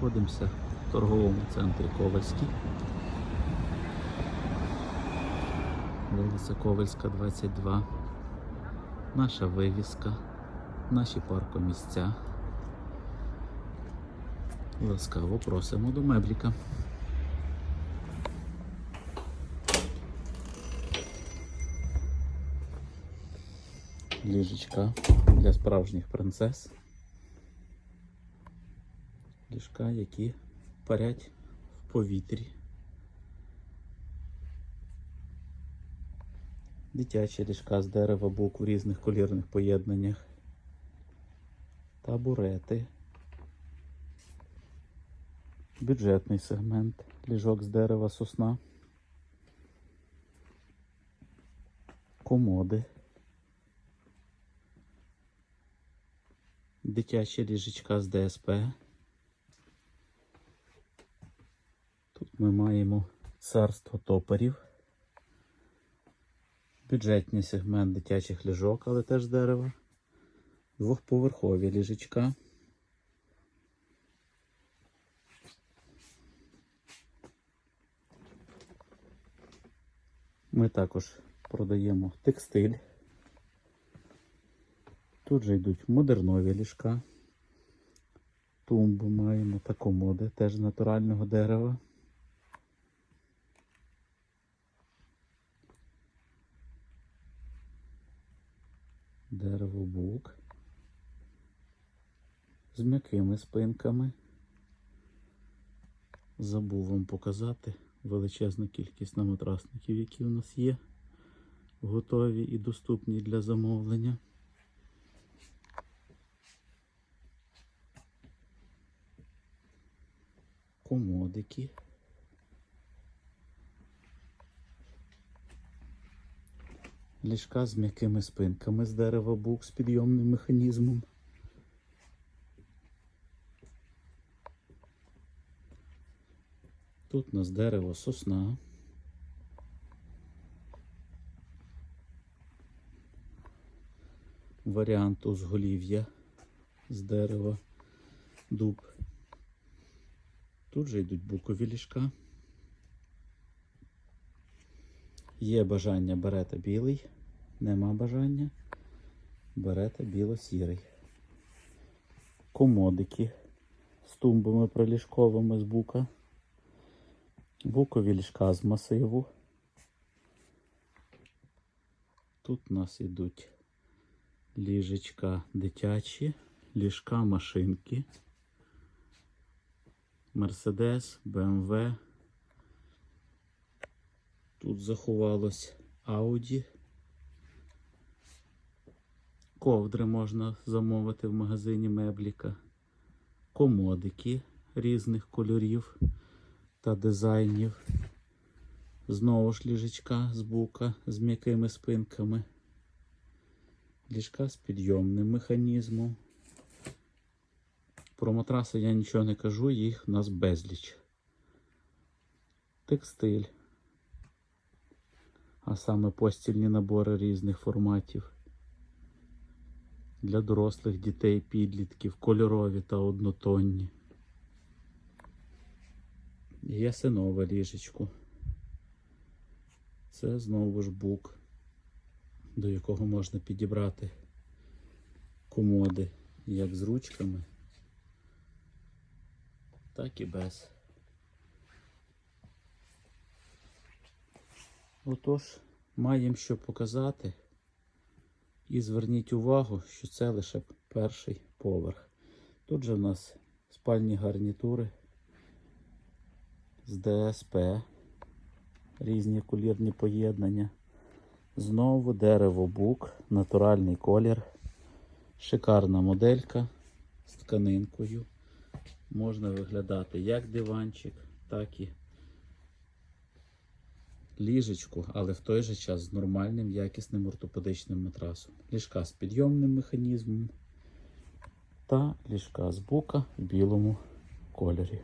знаходимося в торговому центрі Ковальський. Вулиця Ковальська, 22. Наша вивіска, наші паркомісця. Ласкаво просимо до мебліка. Ліжечка для справжніх принцес. Ліжка, які парять в повітрі. Дитячі ліжка з дерева бук у різних колірних поєднаннях. Табурети. Бюджетний сегмент. Ліжок з дерева сосна. Комоди. Дитячі ліжечка з ДСП. Ми маємо царство топорів. Бюджетний сегмент дитячих ліжок, але теж дерева. Двохповерхові ліжечка. Ми також продаємо текстиль. Тут же йдуть модернові ліжка. Тумби маємо та комоди теж натурального дерева. Дерево бук. З м'якими спинками. Забув вам показати величезну кількість наматрасників, які у нас є. Готові і доступні для замовлення. комодики. Ліжка з м'якими спинками з дерева бук з підйомним механізмом. Тут у нас дерево сосна. Варіант узголів'я з дерева дуб. Тут же йдуть букові ліжка. Є бажання берете білий, нема бажання, берете біло-сірий. Комодики з тумбами приліжковими з бука. Букові ліжка з масиву. Тут у нас йдуть ліжечка дитячі, ліжка машинки. Мерседес, БМВ. Тут заховалось Ауді. Ковдри можна замовити в магазині Мебліка. Комодики різних кольорів та дизайнів. Знову ж ліжечка з бука з м'якими спинками. Ліжка з підйомним механізмом. Про матраси я нічого не кажу, їх у нас безліч. Текстиль. А саме постільні набори різних форматів. Для дорослих дітей, підлітків, кольорові та однотонні. Ясинове ліжечко. Це знову ж бук, до якого можна підібрати комоди як з ручками так і без. Отож, маємо що показати. І зверніть увагу, що це лише перший поверх. Тут же в нас спальні гарнітури з ДСП, різні колірні поєднання. Знову дерево бук, натуральний колір, шикарна моделька з тканинкою можна виглядати як диванчик, так і ліжечку, але в той же час з нормальним якісним ортопедичним матрасом. Ліжка з підйомним механізмом та ліжка з бука в білому кольорі.